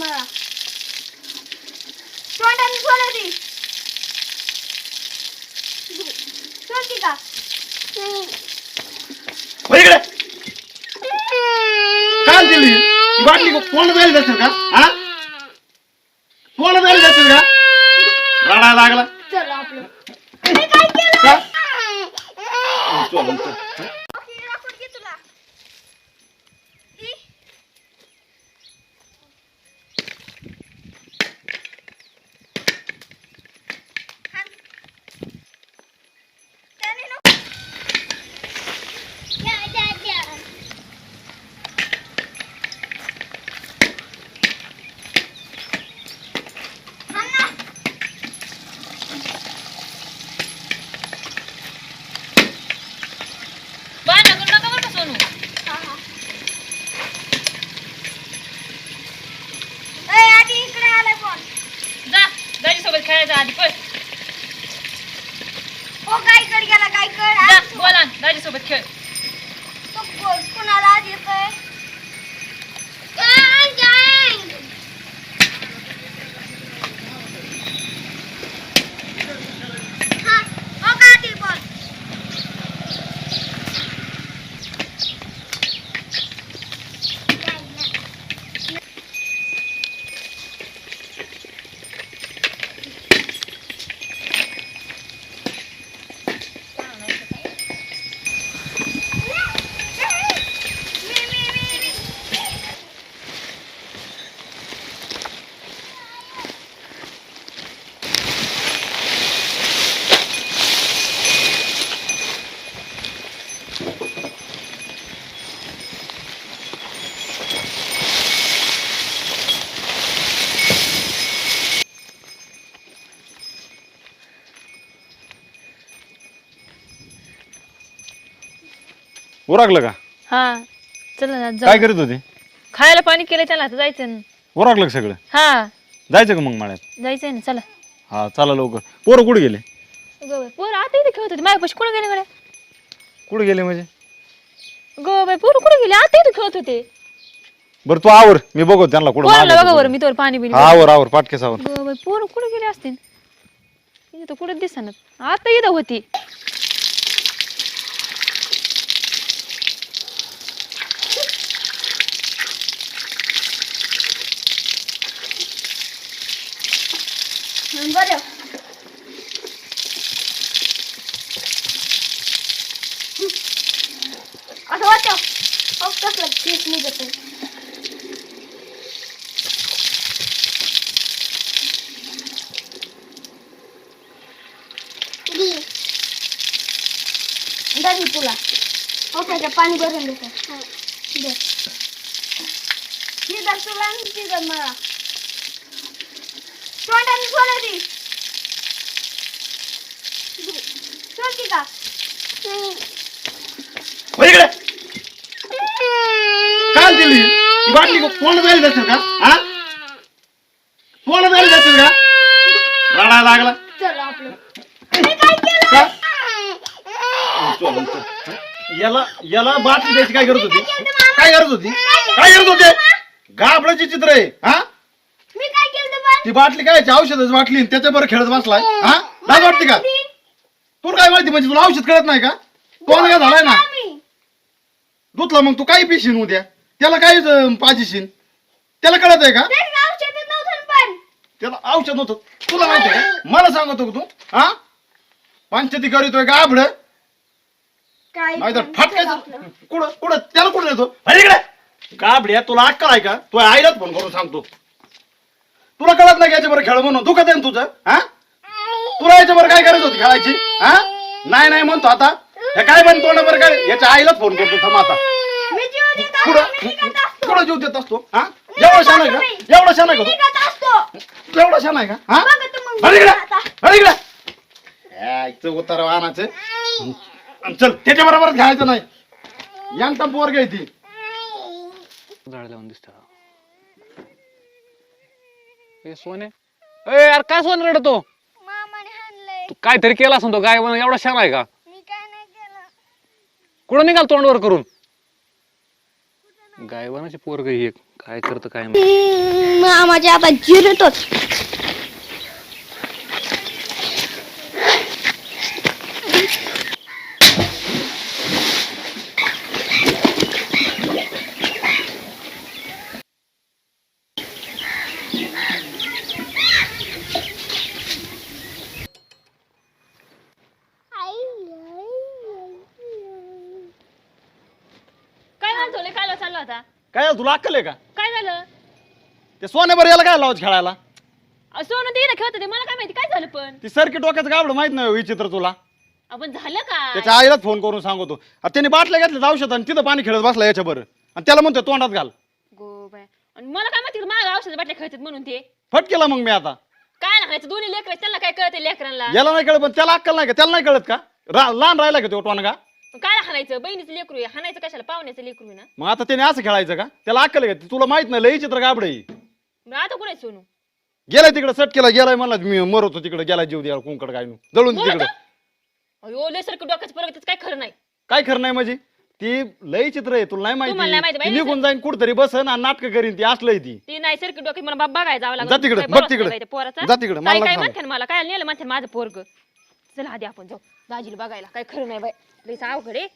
मला. तोंडाने सोडवती सोडती का? इकडे. काय दिली ही बाटली तोंड जायला जातील का? हा? तोंड जायला का? रडायला लागला. चल आपलं. मी काय केलं? का? चल, चल. ओके, राखून घे तुला ई. हाण. त्याने नको. द्या, द्या, द्या. हाण ना. भांडण करू नका बरं का सोनू हा, हा. ए, आधी इकडे आलाय फोन जा दाजीसोबत खेळायचं आधी पळ ओ गायकड गेला गायकड जा आज बोला दाजीसोबत खेळ. तो कुणाला आज येतोय हा, ओ गाडी बोल. मी, मी, मी, मी. उरकलं का? हा चल ना काय जाऊ करीत होती? खायला पाणी केलं त्याला आता जायचं ना. उरकलं का सगळं? हा. जायचं का मग माळ्यात? जायचंय ना चला. हा चला लवकर. पोरं कुठे गेले? पोरं आता इथे खेळत होते. माझ्यापाशी कुठे गेले गड्या? कुठे गेले म्हणजे? गो बाई पोरं कुठे गेले? आता इथे खेळत होते. बरं तू आवर. मी बघतो त्यांना कुठं पोराला मागे बघा बरं कुठं. मी तोवर पाणी बिणी हा, आवर आवर पाटकेस आवर. पोरं कुठे गेले असतील? इथे तर कुठे दिसणार आता इथं होती. हं, बरं असं वाटतं अहो, कसलं केस निघत आहे. दी. दे मी तुला हो त्याच्या पाणी भरून देतो दे ही दर तुला आणि ती तोंडाने सोडती का इकडे. काय दिली ही बाटली जातील का? हा? तोंड जायला जातील का? रडायला लागला. चल आपलं. मी काय केलं? का? याला याला बाटली द्यायची काय करत होती? काय करत होती? काय करत होते? गाबडाचे चित्र आहे. हा? केलं ती बाटली काय औषधाची बाटली त्याच्या बरं खेळत बसलाय? हा? लाज वाटते का? तुला काय माहिती म्हणजे तुला औषध कळत नाही का? तोंड का झालाय ना. दुतला मग तू काय पिशीन उद्या? त्याला काय पाजीशीन? त्याला कळत आहे का? त्याला औषध नव्हतं. तुला माहिती आहे का? मला सांगतो का तू हा? पंचायती करीतोय गाबड काय नाही तर फटकायचं. कुठं कुठं? त्याला कुठं येतो अरे इकडे! गाबड्या तुला अक्कल आहे का? तू आईलाच फोन करून सांगतो. तुला कळत नाही याच्या बरं खेळ म्हणून? दुखत आहे ना तुझं? हा? तुला याच्या बरं काय करायचं होती खेळायची? हा? नाही नाही म्हणतो आता. हे काय म्हण तोंड बरं काय? याच्या आईलाच फोन करतो थांब आता. मी जीव देत असतो, जीव देत हा? एवढा शान आहे का? एवढा शान आहे का. तू? एवढा शान आहे का? हा? अरे इकडे. अरे इकडे. उतार वाहनाचं. चल त्याच्या बरोबर घ्यायचं नाही. यांचा पोर घ्याय ती. झाड लावून दिसत. ए सोने. ए यार काय सोने रडतो? मामाने हाणलंय. तू काहीतरी केला असं तो गाय एवढा शान आहे का? मी काय नाही केलं. कुठं निघाल तोंडवर करून? गायबानाची पोरग ही एक. काय करतं काय माहीत. मामाच्या आता जिरतोच काय काय चालला होता काय झालं, तुला अक्कल आहे का? काय झालं? ते सोन्यावर याला काय लावायचं खेळायला? सोनं ते खेळत होते. मला काय माहिती काय झालं पण? ती सरकी डोक्याचं गाबडं माहीत नाही विचित्र तुला. आपण झालं काय त्याच्या आईलाच फोन करून सांगतो. आता त्याने बाटल्या घेतल्या औषध आणि तिथं पाणी खेळत बसला याच्यावर आणि त्याला म्हणतो तोंडात घाल. गो बाय आणि मला काय माहिती माझ्या औषध बाटल्या खेळतात म्हणून ते. फट केला मग मी आता. काय लागायचं? दोन्ही लेकर त्यांना काय कळते लेकरांना? याला नाही कळत पण त्याला अक्कल नाही का? त्याला नाही कळत का? रा- लहान राहिला का तो टोनगा? काय हाणायचं? बहिणीचं लेकरू आहे. हाणायचं कशाला? पाहुण्याचं लेकरू आहे ना? मग आता त्याने असं खेळायचं का? त्याला अक्कल आहे का? तुला माहीत नाही लई चित्र गाबड मग आता कुठे सोनू? गेलाय तिकडे सट केला गेलाय मला मी मरतो तिकडे गेलाय जीव द्या कुंकड काय नु. जळून दे बोलत तिकडे अयो लय सारखं डोक्याचं परत काय खरं नाही. काय खरं नाही म्हणजे? ती लई चित्र आहे तुला नाही तुम्हाला नाही माहिती माहिती? ती बाई, निघून जाईन कुठतरी बसन आणि नाटक करीन ती असलंय ती. ती नाही सारखी डोक्यात मला बाबा बघायला जावं लागलं. जा तिकडे, काय बघ भरोसा तिकडे. नाही बाई त्या पोराचा. जा तिकडे, मला काय काय. म्हणते ना मला? काय नेलं म्हणते माझं पोरग? चला आधी आपण जाऊ. दाजीला बघायला. काय खरं नाही बाय लईच अवघड आहे.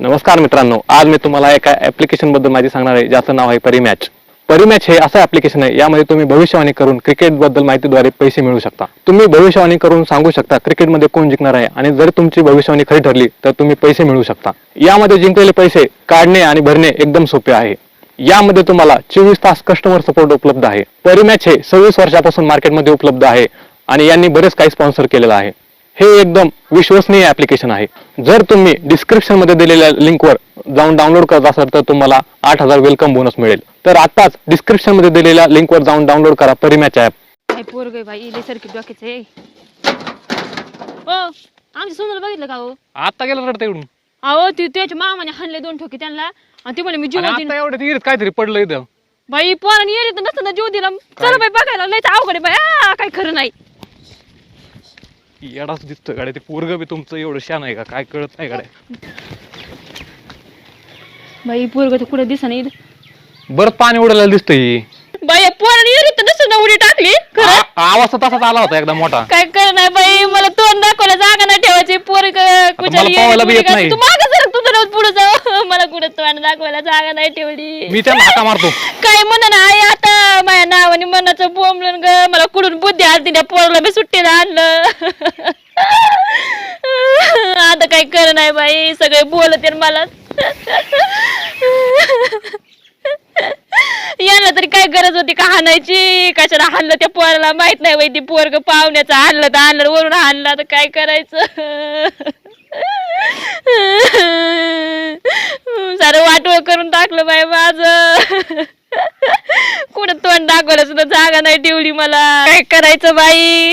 नमस्कार मित्रांनो. आज मी तुम्हाला एका ऍप्लिकेशनबद्दल माहिती सांगणार आहे. ज्याचं नाव आहे परिमॅच परिमॅच हे असं ऍप्लिकेशन आहे यामध्ये तुम्ही भविष्यवाणी करून क्रिकेटबद्दल माहितीद्वारे पैसे मिळवू शकता. तुम्ही भविष्यवाणी करून सांगू शकता क्रिकेटमध्ये कोण जिंकणार आहे आणि जर तुमची भविष्यवाणी खरी ठरली तर तुम्ही पैसे मिळवू शकता. यामध्ये जिंकलेले पैसे काढणे आणि भरणे एकदम सोपे आहे. यामध्ये तुम्हाला चोवीस तास कस्टमर सपोर्ट उपलब्ध आहे. परिमॅच हे सव्वीस वर्षापासून मार्केटमध्ये उपलब्ध आहे. आणि यांनी बरेच काही स्पॉन्सर केलेलं आहे. हे एकदम विश्वसनीय ऍप्लिकेशन आहे. जर तुम्ही डिस्क्रिप्शनमध्ये दिलेल्या लिंकवर जाऊन डाउनलोड करत असाल तर तुम्हाला आठ हजार वेलकम बोनस मिळेल. तर आताच डिस्क्रिप्शनमध्ये दिलेल्या लिंकवर जाऊन डाउनलोड करा पोरग सारखी हो आमच्या सोनूला बघितलं का हो? आता गेलं रडतं इकडून. अहो ती त्याच्या मामाने हाणले दोन ठोके त्यांना. आणि ते म्हणे मी जीव आणि देईन आता एवढं काहीतरी पडलं इथं. बाई पोराने तर नसताना जीव दिला चला बाई बघायला. लयच अवघड आहे बाई. आ, काय खरं नाही. येडाच दिसतोय गाड्या. ते पोरग बी तुमचं एवढं शान आहे का? काय कळत नाही गाड्या. बाई पोरग तर कुठे दिसा नाही बरं पाणी उडायला दिसतंय. बाई पोराने उडी टाकली खरं? आ- आवाज तर तसाच आला होता एकदा मोठा. काय कर नाही बाई? मला तोंड दाखवायला जागा नाही ठेवायची पोरग मला पावायला बी येत नाही. तू मागं सर रोज पुढे जाऊ. मला कुठं तोंड दाखवायला जागा नाही ठेवली मी त्याला हाका मारतो. काय म्हणा ना आई आता माझ्या नावाने मनाचं बोंबलं ग. मला कुठून बुद्धी आली त्या पोरला मी सुट्टीला आणलं. आता काय कर नाही बाई सगळे बोलत मला. यांना तरी काय गरज होती का हाणायची? कशाला हाणलं त्या पोराला? माहीत नाही बाई ती पोरग पाहुण्याचं हाणलं तर हाणलं वरून हाणलं तर काय करायचं? सारं वाटोळ करून टाकलं बाई माझं. कुठं तोंड दाखवलं सुद्धा जागा नाही ठेवली मला. काय करायचं बाई?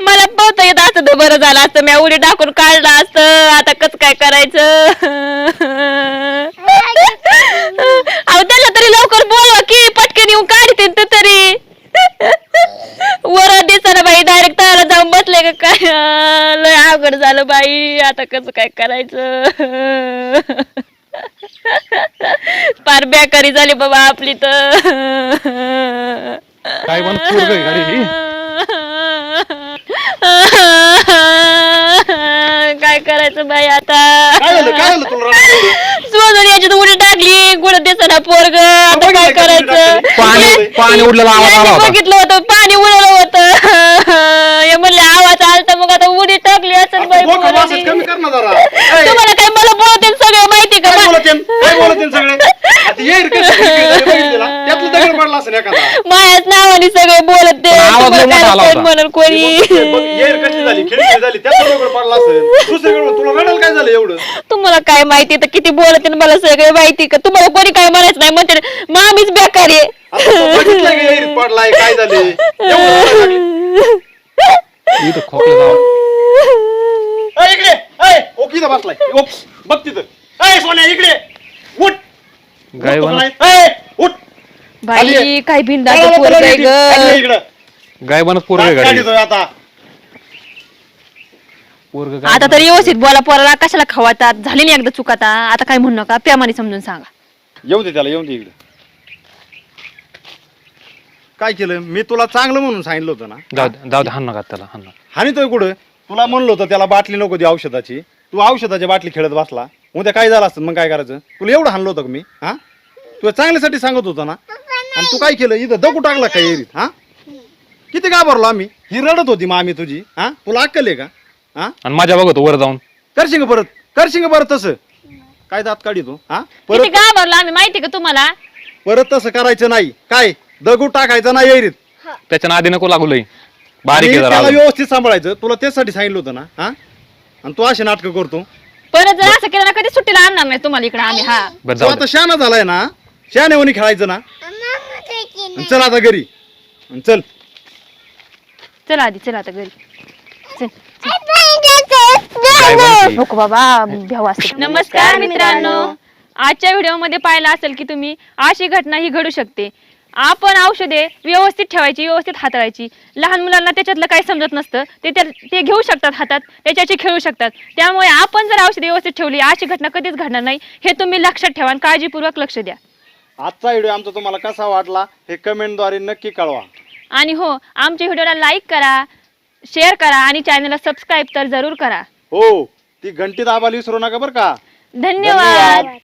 मला पोहता येत असतं तर बरं झालं असतं. मी उडी टाकून काढलं असतं. आता कस काय करायचं? अहो त्याला तरी लवकर बोलवा की पटकन येऊन काढते तरी. वर दिसताना बाई डायरेक्ट तळाला जाऊन बसले का काय? अवघड झालं बाई आता कसं काय करायचं? फार बेकारी झाली बाबा आपली तर. काय पण पोरग आहे गाडी ही. काय करायचं बाई आता? काय झालं? काय झालं तुला रडायला? सोजून याच्यात उडी टाकली कुठं दिसना पोरग? आता काय करायचं? पाणी पाणी उडलेला आवाज आला यांनी होता. बघितलं होतं पाणी उडलं होतं. हे म्हणले आवाज आलता मग आता उडी असेल बाई डोकं पोरांनी. वासाचं कमी कर ना जरा. ए, तुम्हाला काय मला बोलते सगळं माहिती का? काय बोलत काय बोलत सगळे? आता येईल का सगळे बघितलेला? त्यातलं दगड पडला असेल एखादा. मायाच नावाने सगळे बोलत ते. पण आवाज लय तुम्हाला मोठा आला काय होता. म्हणून कोणी? बघ, येईल कशी झाली? खिडकी झाली. त्यातलं दगड पडला असेल. दुसरीकडे तुला रडायला काय झालं एवढं? तुम्हाला काय माहिती? तर किती बोलत मला सगळे माहिती का? तुम्हाला कोणी काय म्हणायचं नाही? म्हणते मामीच बेकार आहे. आता तो बघितलं का येईल पडलाय काय झाले? एवढं रडायला लागली. इथं खोकला जावा. ए, इकडे किती बसलाय. बघ तिथं. ए सोन्या इकडे. उठ. गाय उठ बन ए, उठ. खाली बाई. काय भिंडा चला, चला, पोरग आहे इकडे, खाली ये ग इकडं. गाय बनत पोरग गाडी देतोय आता. पोरग आता तरी व्यवस्थित बोला पोराला कशाला खवातात झाली नाही एकदा चुकाता आता. काय म्हणू नका. प्रेमाने समजून सांगा. येऊ दे त्याला येऊ दे इकडे. काय केलं? मी तुला चांगलं म्हणून सांगितलं होतं ना. जाऊ दे जाऊ दे हाण नका त्याला हाण नका. हानी तो कुठं? तुला म्हणलं होतं त्याला बाटली नको दे औषधाची. तू औषधाची बाटली खेळत बसला. उद्या काय झालं असतं? मग काय करायचं? तुला एवढं हाणलं होतं का मी? हा? तुला चांगल्यासाठी सांगत होतो ना? आणि तू काय केलं? इथं दगू टाकला काय एरीत? हा? किती घाबरलो आम्ही? ही रडत होती मग आम्ही तुझी. हा? तुला अक्कल आहे का? हा? आणि माझ्या बघतो वर जाऊन. करशिंग परत? करशिंग परत तसं? काय दात काढितो हा? किती परत घाबरलो आम्ही माहिती का तुम्हाला? परत तसं करायचं नाही. काय? दगू टाकायचा नाही एरीत. त्याच्या नादी नको लागू लई. बारीक आणि आहे जरा त्याला अजून. व्यवस्थित सांभाळायचं. तुला त्यासाठी सांगितलं होतं ना? हा? आणि तू असे नाटकं करतो. परत जर असं केलं ना कधी सुट्टीला आणणार नाही तुम्हाला इकडे आम्ही हा. बरं तू जाऊ आता दे. शहाणा झालाय ना शहाण्यावणी खेळायचं ना. आणि चल आता घरी. आणि चल. चला आधी चला आता घरी. चल काय म्हणते? नको बाबा असते नमस्कार मित्रांनो. आजच्या व्हिडिओमध्ये पाहिलं असेल की तुम्ही अशी घटना ही घडू शकते. आपण औषधे व्यवस्थित ठेवायची व्यवस्थित हाताळायची. लहान मुलांना त्याच्यातलं काही समजत नसतं. ते त्या- ते घेऊ शकतात हातात त्याच्याशी खेळू शकतात. त्यामुळे आपण जर औषधे व्यवस्थित ठेवली अशी घटना कधीच घडणार नाही. हे तुम्ही लक्षात ठेवा आणि काळजीपूर्वक लक्ष द्या. आजचा व्हिडिओ आमचा तुम्हाला कसा वाटला हे कमेंटद्वारे नक्की कळवा. आणि हो आमच्या व्हिडिओला लाईक करा शेअर करा आणि चॅनलला सबस्क्राईब तर जरूर करा. हो ती घंटी दाबायला विसरू नका बरं का. धन्यवाद.